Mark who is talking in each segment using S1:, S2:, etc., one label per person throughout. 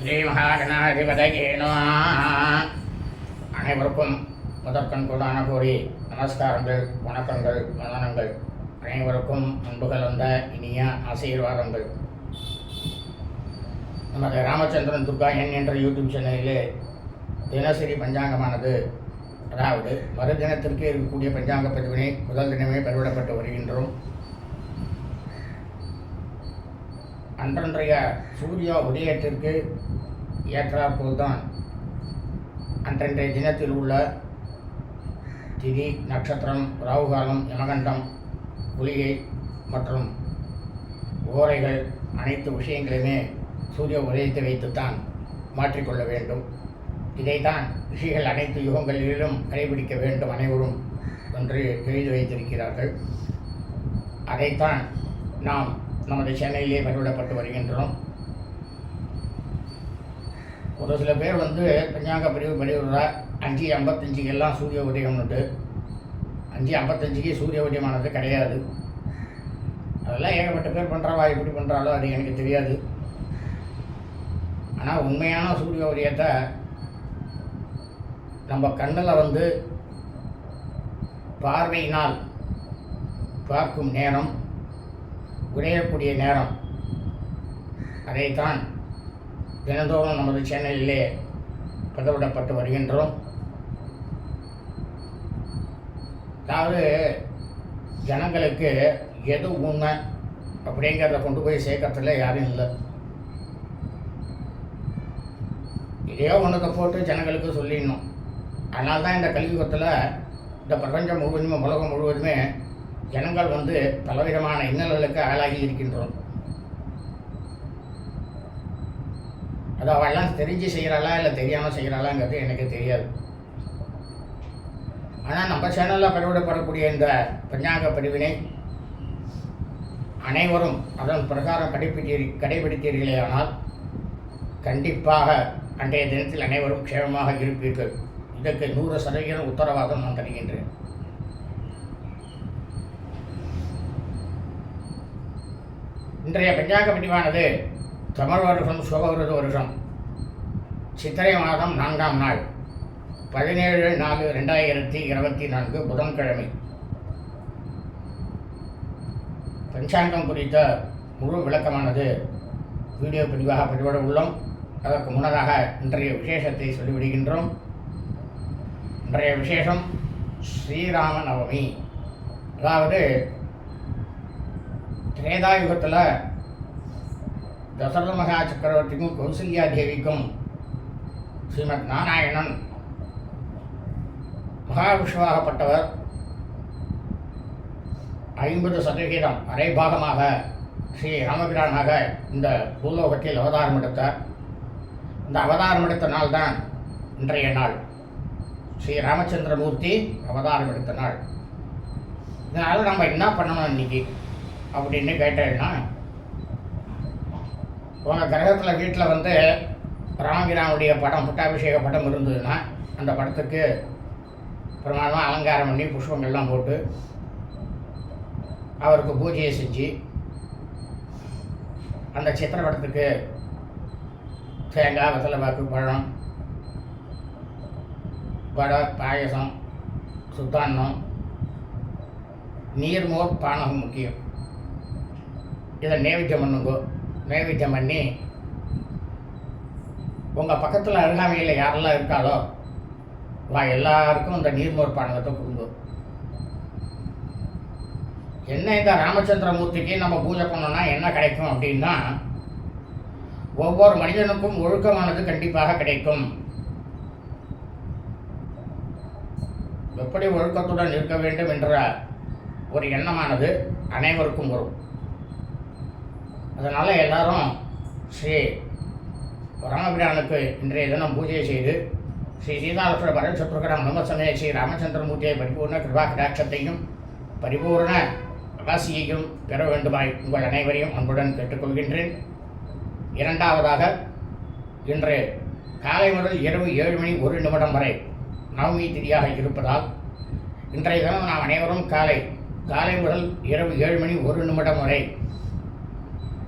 S1: ஸ்ரீ மகாகணாதிபதயே அனைவருக்கும் முதற்கண் கூடான கூறி நமஸ்காரங்கள் வணக்கங்கள் வந்தனங்கள். அனைவருக்கும் அன்புகள் வந்த இனிய ஆசீர்வாதங்கள். நமது ராமச்சந்திரன் துர்கா என் என்ற யூடியூப் சேனலிலே தினசரி பஞ்சாங்கமானது. அதாவது மறுதினத்திற்கு இருக்கக்கூடிய பஞ்சாங்க பதிவினை முதல் தினமே பெருவிடப்பட்டு வருகின்றோம். அன்றன்றைய சூரிய உதயத்திற்கு ஏற்றாற்போல்தான் அன்றன்றைய தினத்தில் உள்ள திதி நட்சத்திரம் ராகுகாலம் யமகண்டம் குளிகை மற்றும் ஓரைகள் அனைத்து விஷயங்களையுமே சூரிய உதயத்தை வைத்துத்தான் மாற்றிக்கொள்ள வேண்டும். இதைத்தான் ரிஷிகள் அனைத்து யுகங்களிலும் கடைபிடிக்க வேண்டும் அனைவரும் என்று எழுதி வைத்திருக்கிறார்கள். அதைத்தான் நாம் நமது சென்னையிலே பதிவிடப்பட்டு வருகின்றோம். ஒரு சில பேர் வந்து பஞ்சாங்க பிரிவு பதிவிடுறா அஞ்சு ஐம்பத்தஞ்சுக்கு எல்லாம் சூரிய உதயம்னுட்டு அஞ்சு ஐம்பத்தஞ்சுக்கு சூரிய உதயமானது கிடையாது. அதெல்லாம் ஏகப்பட்ட பேர் பண்ணுறாவா எப்படி பண்ணுறாலோ அது எனக்கு தெரியாது. ஆனால் உண்மையான சூரிய உதயத்தை நம்ம கண்ணில் வந்து பார்வையினால் பார்க்கும் நேரம் உடையக்கூடிய நேரம். அதைத்தான் தினந்தோறும் நமது சேனலிலே பதிவிடப்பட்டு வருகின்றோம். அதாவது ஜனங்களுக்கு எது உண்மை அப்படிங்கிறத கொண்டு போய் சேர்க்கறதுல யாரும் இல்லை. இதே ஒன்றுத்தை போட்டு ஜனங்களுக்கு சொல்லிடணும். அதனால தான் இந்த கலியுகத்தில் இந்த பிரபஞ்சம் முழுவதுமே உலகம் முழுவதுமே ஜனங்கள் வந்து பலவிதமான இன்னல்களுக்கு ஆளாகி இருக்கின்றோம். அது அவெல்லாம் தெரிஞ்சு செய்கிறாளா இல்லை தெரியாமல் செய்கிறாளாங்கிறது எனக்கு தெரியாது. ஆனால் நம்ம சேனலில் பதிவிடப்படக்கூடிய இந்த பஞ்சாங்க பதிவினை அனைவரும் அதன் பிரகாரம் கடைபிடி கடைபிடித்தீர்களே ஆனால் கண்டிப்பாக அன்றைய தினத்தில் அனைவரும் க்ஷேமமாக இருப்பீர்கள். இதற்கு நூறு சதவீதம் உத்தரவாதம் நான் தருகின்றேன். இன்றைய பஞ்சாங்க பதிவானது தமிழ் வருஷம் சுபகிருத வருஷம். சித்திரை மாதம் நான்காம் நாள். பதினேழு நாலு ரெண்டாயிரத்தி இருபத்தி நான்கு புதன்கிழமை. பஞ்சாங்கம் குறித்த முழு விளக்கமானது வீடியோ பதிவாக பதிவிட உள்ளோம். அதற்கு முன்னதாக இன்றைய விசேஷத்தை சொல்லிவிடுகின்றோம். இன்றைய விசேஷம் ஸ்ரீராம நவமி. அதாவது திரேதாயுகத்தில் தசரத மகா சக்கரவர்த்திக்கும் கௌசல்யா தேவிக்கும் ஸ்ரீமத் நாராயணன் மகாவிஷ்ணுவாகப்பட்டவர் ஐம்பது சதவிகிதம் அரை பாகமாக ஸ்ரீ ராமபிரானாக இந்த பூலோகத்தில் அவதாரம் எடுத்தார். இந்த அவதாரம் எடுத்த நாள் தான் இன்றைய நாள். ஸ்ரீ ராமச்சந்திரமூர்த்தி அவதாரம் எடுத்த நாள். இதனால் நம்ம என்ன பண்ணணும் இன்னைக்கு? அப்படின்னு கேட்டேன்னா உங்கள் கிரகத்தில் வீட்டில் வந்து ராமகிராவுடைய படம் புட்டாபிஷேக படம் இருந்ததுன்னா அந்த படத்துக்கு பிரமாணமாக அலங்காரம் பண்ணி புஷ்பங்கள்லாம் போட்டு அவருக்கு பூஜையை செஞ்சு அந்த சித்திரப்படத்துக்கு தேங்காய் வெத்தலை பாக்கு பழம் வடை பாயசம் சுத்தாண்ணம் நீர்மோர் பானகம் முக்கியம். இதை நைவேத்தியம் பண்ணுங்கோ. நைவேத்தியம் பண்ணி உங்கள் பக்கத்தில் அருகாமையில் யாரெல்லாம் இருக்காளோ வா எல்லாருக்கும் இந்த நீர்மோர் பானகத்தை கொடுங்க. என்ன இந்த ராமச்சந்திரமூர்த்திக்கு நம்ம பூஜை பண்ணோன்னா என்ன கிடைக்கும் அப்படின்னா ஒவ்வொரு மனிதனுக்கும் ஒழுக்கமானது கண்டிப்பாக கிடைக்கும். எப்படி ஒழுக்கத்துடன் இருக்க வேண்டும் என்ற ஒரு எண்ணமானது அனைவருக்கும் வரும். அதனால் எல்லாரும் ஸ்ரீ ராமபிரானுக்கு இன்றைய தினம் பூஜை செய்து ஸ்ரீ சீதாலட்சுமண பரமசத்ருகரம் மமசமய ஸ்ரீ ராமச்சந்திரமூர்த்தியை பரிபூர்ண கிருபா கடாட்சத்தையும் பரிபூர்ண ராசியையும் பெற வேண்டுமாய் உங்கள் அனைவரையும் அன்புடன் கேட்டுக்கொள்கின்றேன். இரண்டாவதாக இன்று காலை முதல் இரவு ஏழு மணி ஒரு நிமிடம் வரை நவமி திதியாக இருப்பதால் இன்றைய தினம் நாம் அனைவரும் காலை காலை முதல் இரவு ஏழு மணி ஒரு நிமிடம் வரை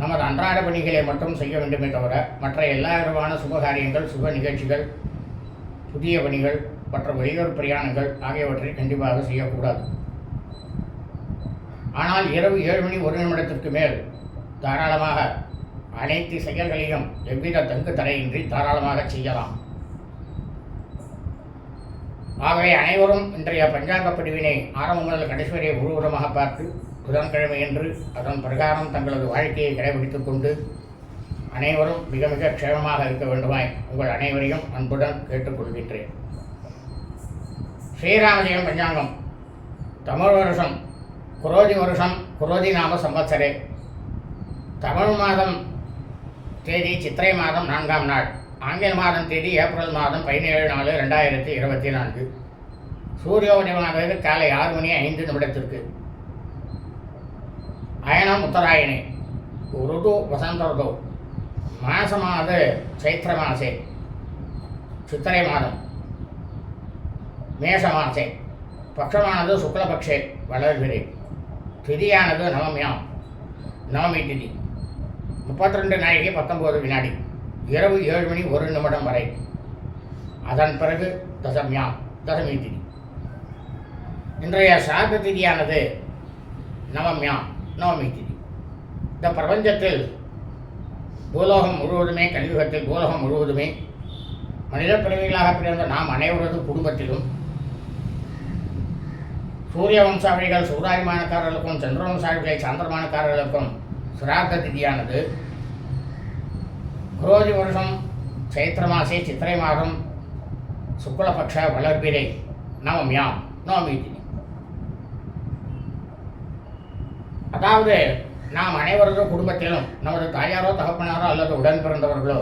S1: நமது அன்றாட பணிகளை மட்டும் செய்ய வேண்டுமே தவிர மற்ற எல்லா விதமான சுபகாரியங்கள் சுப நிகழ்ச்சிகள் புதிய பணிகள் மற்றும் வெளியூர் பிரயாணங்கள் ஆகியவற்றை கண்டிப்பாக செய்யக்கூடாது. ஆனால் இரவு ஏழு மணி ஒரு நிமிடத்திற்கு மேல் தாராளமாக அனைத்து செயல்களையும் எவ்வித தங்கு தடையின்றி தாராளமாக செய்யலாம். ஆகவே அனைவரும் இன்றைய பஞ்சாங்க பிரிவினை ஆரம்பம் முதல் கடைசி வரை முழுவதுமாக பார்த்து புதன்கிழமையன்று அதன் பிரகாரம் தங்களது வாழ்க்கையை கடைபிடித்துக் கொண்டு அனைவரும் மிக மிக க்ஷேமமாக இருக்க வேண்டுமாய் உங்கள் அனைவரையும் அன்புடன் கேட்டுக்கொள்கின்றேன். ஸ்ரீராமஜெயம் பஞ்சாங்கம். தமிழ் வருஷம் குரோதி வருஷம் குரோதி நாம சம்பத்சரே தமிழ் மாதம் தேதி சித்திரை மாதம் நான்காம் நாள். ஆங்கில மாதம் தேதி ஏப்ரல் மாதம் பதினேழு நாலு ரெண்டாயிரத்தி இருபத்தி நான்கு. சூரிய உதயமானது காலை ஆறு மணி ஐந்து நிமிடத்திற்கு. அயனம் உத்தராயணே ருது வசந்த ருது மாசமானது சைத்திர மாசே சித்திரை மாதம். மேஷ மாசே பட்சமானது சுக்லபக்ஷே. வளர்கிறே. திதியானது நவமியாம். நவமி திதி. முப்பத்தி ரெண்டு நாழிகை பத்தொம்போது வினாடி. இரவு ஏழு மணி ஒரு நிமிடம் வரை. அதன் பிறகு தசமியாம். தசமி திதி. இன்றைய சார்பு திதியானது நவமியாம். நவமி திதி இந்த பிரபஞ்சத்தில் பூலோகம் முழுவதுமே கலியுகத்தில் பூலோகம் முழுவதுமே மனித பிறவிகளாக பிறந்த நாம் அனைவரது குடும்பத்திலும் சூரிய வம்சாவளிகள் சூராயமானக்காரர்களுக்கும் சந்திர வம்சாவளிகளை சாந்திரமானக்காரர்களுக்கும் சிராத்த திதியானது. குரோதி வருஷம் சைத்திர மாசே சித்திரை மாதம் சுக்லபக்ஷ வளர்பிரை நவமியாம் நவமி திதி அதாவது நாம் அனைவரது குடும்பத்திலும் நமது தாயாரோ தகப்பனாரோ அல்லது உடன் பிறந்தவர்களோ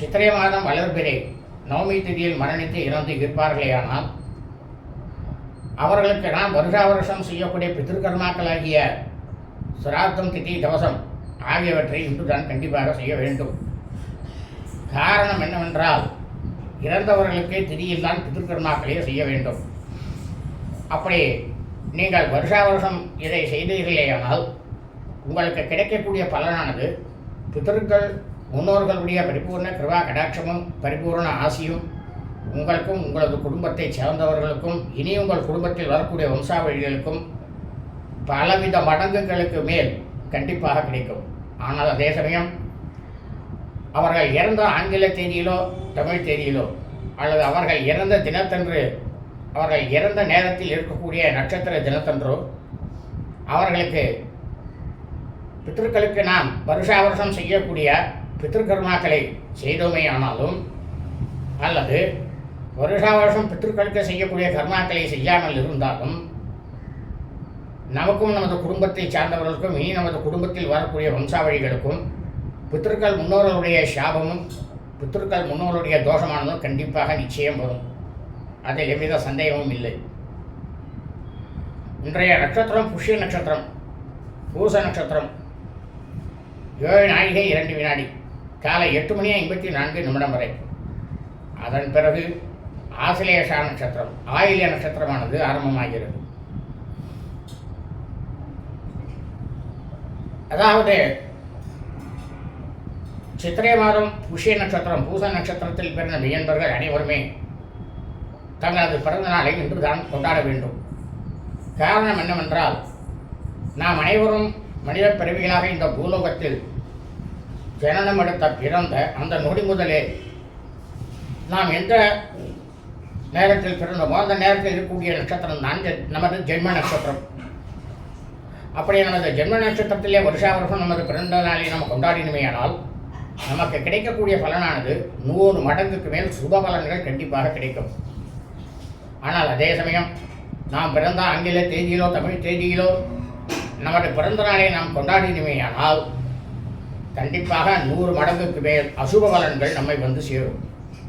S1: சித்திரை மாதம் வளர்பிறை நவமி திதியில் மரணித்து இறந்து இருப்பார்களேயானால் அவர்களுக்கு நாம் வருஷா வருஷம் செய்யக்கூடிய பித்திருக்கர்மாக்களாகிய சிராத்தம் திதி தவசம் ஆகியவற்றை இன்றுதான் கண்டிப்பாக செய்ய வேண்டும். காரணம் என்னவென்றால் இறந்தவர்களுக்கு திதியில்தான் பித்திருக்கர்மாக்களையே செய்ய வேண்டும். அப்படி நீங்கள் வருஷா வருஷம் இதை செய்தீர்களேயானால் உங்களுக்கு கிடைக்கக்கூடிய பலனானது பித்தர்கள் முன்னோர்களுடைய பரிபூர்ண கிருபா கடாட்சமும் பரிபூர்ண ஆசியும் உங்களுக்கும் உங்களது குடும்பத்தைச் சேர்ந்தவர்களுக்கும் இனி உங்கள் குடும்பத்தில் வரக்கூடிய வம்சாவழிகளுக்கும் பலவித மடங்குகளுக்கு மேல் கண்டிப்பாக கிடைக்கும். ஆனால் அதே சமயம் அவர்கள் இறந்த ஆங்கில தேதியிலோ தமிழ் தேதியிலோ அல்லது அவர்கள் இறந்த தினத்தன்று அவர்கள் இறந்த நேரத்தில் இருக்கக்கூடிய நட்சத்திர தினத்தன்றோ அவர்களுக்கு பித்திருக்களுக்கு நாம் வருஷா வருஷம் செய்யக்கூடிய பித்திருக்கர்மாக்களை செய்தோமே ஆனாலும் அல்லது வருஷா வருஷம் பித்திருக்களுக்கு செய்யக்கூடிய கர்மாக்களை செய்யாமல் இருந்தாலும் நமக்கும் நமது குடும்பத்தை சார்ந்தவர்களுக்கும் இனி நமது குடும்பத்தில் வரக்கூடிய வம்சாவழிகளுக்கும் பித்திருக்கள் முன்னோர்களுடைய சாபமும் பித்திருக்கள் முன்னோர்களுடைய தோஷமானதும் கண்டிப்பாக நிச்சயம் வரும். அதில் எவ்வித சந்தேகமும் இல்லை. இன்றைய நட்சத்திரம் புஷ்ய நட்சத்திரம் பூச நட்சத்திரம். ஏழு நாழிகை இரண்டு வினாடி காலை எட்டு மணி ஐம்பத்தி நான்கு நிமிடம் வரை. அதன் பிறகு ஆசிலேஷா நட்சத்திரம் ஆயில்ய நட்சத்திரமானது ஆரம்பமாகிறது. அதாவது சித்திரை மாதம் புஷ்ய நட்சத்திரம் பூச நட்சத்திரத்தில் பிறந்த வியன்பர்கள் அனைவருமே தங்களது பிறந்த நாளை இன்று தான் கொண்டாட வேண்டும். காரணம் என்னவென்றால் நாம் அனைவரும் மனித பிறவிகளாக இந்த பூலோகத்தில் ஜனனம் எடுத்த பிறந்த அந்த நொடி முதலே நாம் எந்த நேரத்தில் பிறந்தோமோ அந்த நேரத்தில் இருக்கக்கூடிய நட்சத்திரம் தான் நமது ஜென்ம நட்சத்திரம். அப்படி நமது ஜென்ம நட்சத்திரத்திலே வருஷா வருஷம் நமது பிறந்த நாளை நாம் கொண்டாடினுமையானால் நமக்கு கிடைக்கக்கூடிய பலனானது நூறு மடங்குக்கு மேல் சுப பலன்கள் கண்டிப்பாக கிடைக்கும். ஆனால் அதே சமயம் நாம் பிறந்த ஆங்கில தேதியிலோ தமிழ் தேதியிலோ நமது பிறந்த நாளை நாம் கொண்டாடினமேயானால் கண்டிப்பாக நூறு மடங்குக்கு மேல் அசுப பலன்கள் நம்மை வந்து சேரும்.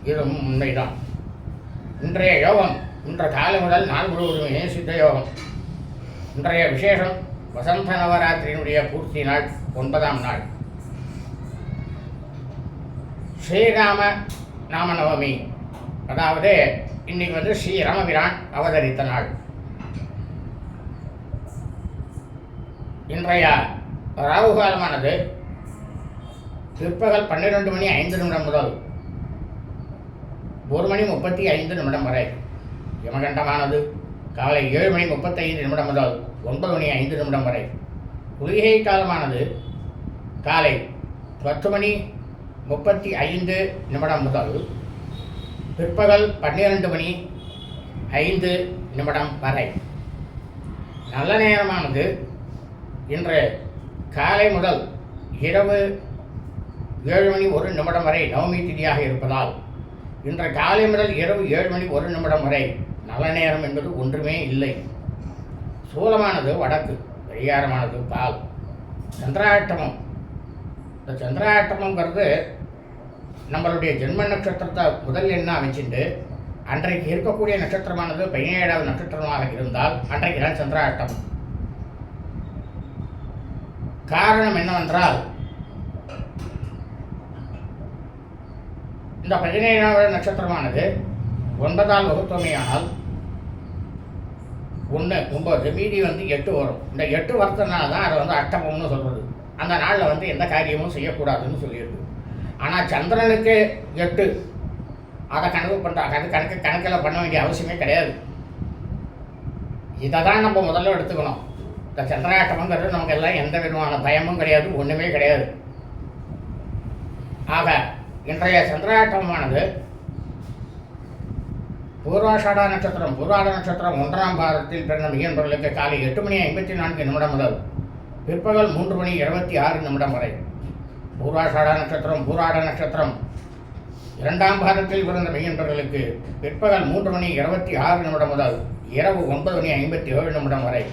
S1: இதுவும் உண்மைதான். இன்றைய யோகம் இன்ற காலை முதல் நாள் முழுவதுமே சித்த யோகம். இன்றைய விசேஷம் வசந்த நவராத்திரியினுடைய பூர்த்தி நாள் ஒன்பதாம் நாள். ஸ்ரீராம நாம நவமி. அதாவது இன்னைக்கு வந்து ஸ்ரீ ராமபிரான் அவதரித்த நாள். இன்றைய ராகு காலமானது பிற்பகல் பன்னிரெண்டு மணி ஐந்து நிமிடம் முதல் ஒரு மணி முப்பத்தி ஐந்து நிமிடம் வரை யமகண்டமானது காலை ஏழு மணி முப்பத்தைந்து நிமிடம் முதல் ஒன்பது மணி ஐந்து நிமிடம் வரை. குளிகை காலமானது காலை பத்து மணி முப்பத்தி ஐந்து நிமிடம் முதல் பிற்பகல் பன்னிரண்டு மணி ஐந்து நிமிடம் வரை. நல்ல நேரமானது. இன்று காலை முதல் இரவு ஏழு மணி ஒரு நிமிடம் வரை நவமி திதியாக இருப்பதால் இன்று காலை முதல் இரவு ஏழு மணி ஒரு நிமிடம் வரை நல்ல நேரம் என்பது ஒன்றுமே இல்லை. சூலமானது வடக்கு பரிகாரமானது பால். சந்திராட்டமம் இந்த சந்திராட்டமங்கிறது நம்மளுடைய ஜென்ம நட்சத்திரத்தை முதல் எண்ணாக வச்சுட்டு அன்றைக்கு இருக்கக்கூடிய நட்சத்திரமானது பதினேழாவது நட்சத்திரமாக இருந்தால் அன்றைக்கு தான் சந்திராட்டம் காரணம் என்னவென்றால் இந்த பதினேழாவது நட்சத்திரமானது ஒன்பதாம் வகுத்தமையானால் ஒன்று ஒம்பது மீதி வந்து எட்டு வரும். இந்த எட்டு வரத்துனால தான் அதை வந்து அட்டபம்னு சொல்கிறது அந்த நாளில் வந்து எந்த காரியமும் செய்யக்கூடாதுன்னு சொல்லியிருக்கு. ஆனால் சந்திரனுக்கு எட்டு. அதை கணக்கு பண்ணுறாங்க அது கணக்கு கணக்கில் பண்ண வேண்டிய அவசியமே கிடையாது. இதை தான் நம்ம முதல்ல எடுத்துக்கணும். இந்த சந்திராட்டமங்கிறது நமக்கு எல்லாம் எந்த விதமான பயமும் கிடையாது ஒன்றுமே கிடையாது. ஆக இன்றைய சந்திராட்டமானது பூர்வாஷாடா நட்சத்திரம் பூர்வாட நட்சத்திரம் ஒன்றாம் பாதத்தில் பிறந்த மிகன்பர்களுக்கு காலை எட்டு மணி ஐம்பத்தி நான்கு நிமிடம் முதல் பிற்பகல் மூன்று மணி இருபத்தி ஆறு நிமிடம் வரை. பூர்வாஷாடா நட்சத்திரம் பூராட நட்சத்திரம். இரண்டாம் பாதத்தில் பிறந்த மெய்யன்பர்களுக்கு பிற்பகல் மூன்று மணி இருபத்தி ஆறு நிமிடம் முதல் இரவு ஒன்பது மணி ஐம்பத்தி ஏழு நிமிடம் வரை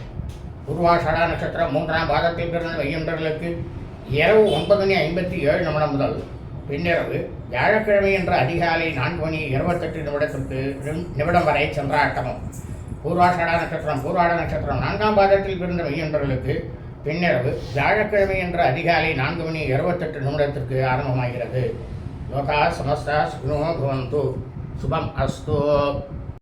S1: பூர்வாஷாடா நட்சத்திரம் மூன்றாம் பாதத்தில் பிறந்த மெய்யன்பர்களுக்கு இரவு ஒன்பது மணி ஐம்பத்தி ஏழு நிமிடம் முதல் பின்னிரவு வியாழக்கிழமை என்ற அதிகாலை நான்கு மணி இருபத்தெட்டு நிமிடத்திற்கு நிமிடம் வரை சந்திராட்டமம் பூர்வாஷாடா நட்சத்திரம் பூர்வாட நட்சத்திரம் நான்காம் பாதத்தில் பிறந்த மெய்யன்பர்களுக்கு பின்னிரவு வியாழக்கிழமை என்ற அதிகாலை நான்கு மணி இருபத்தெட்டு நிமிடத்திற்கு ஆரம்பமாகிறது. லோகா சமஸ்தா சுகுணோ பவந்து. சுபம் அஸ்தோ.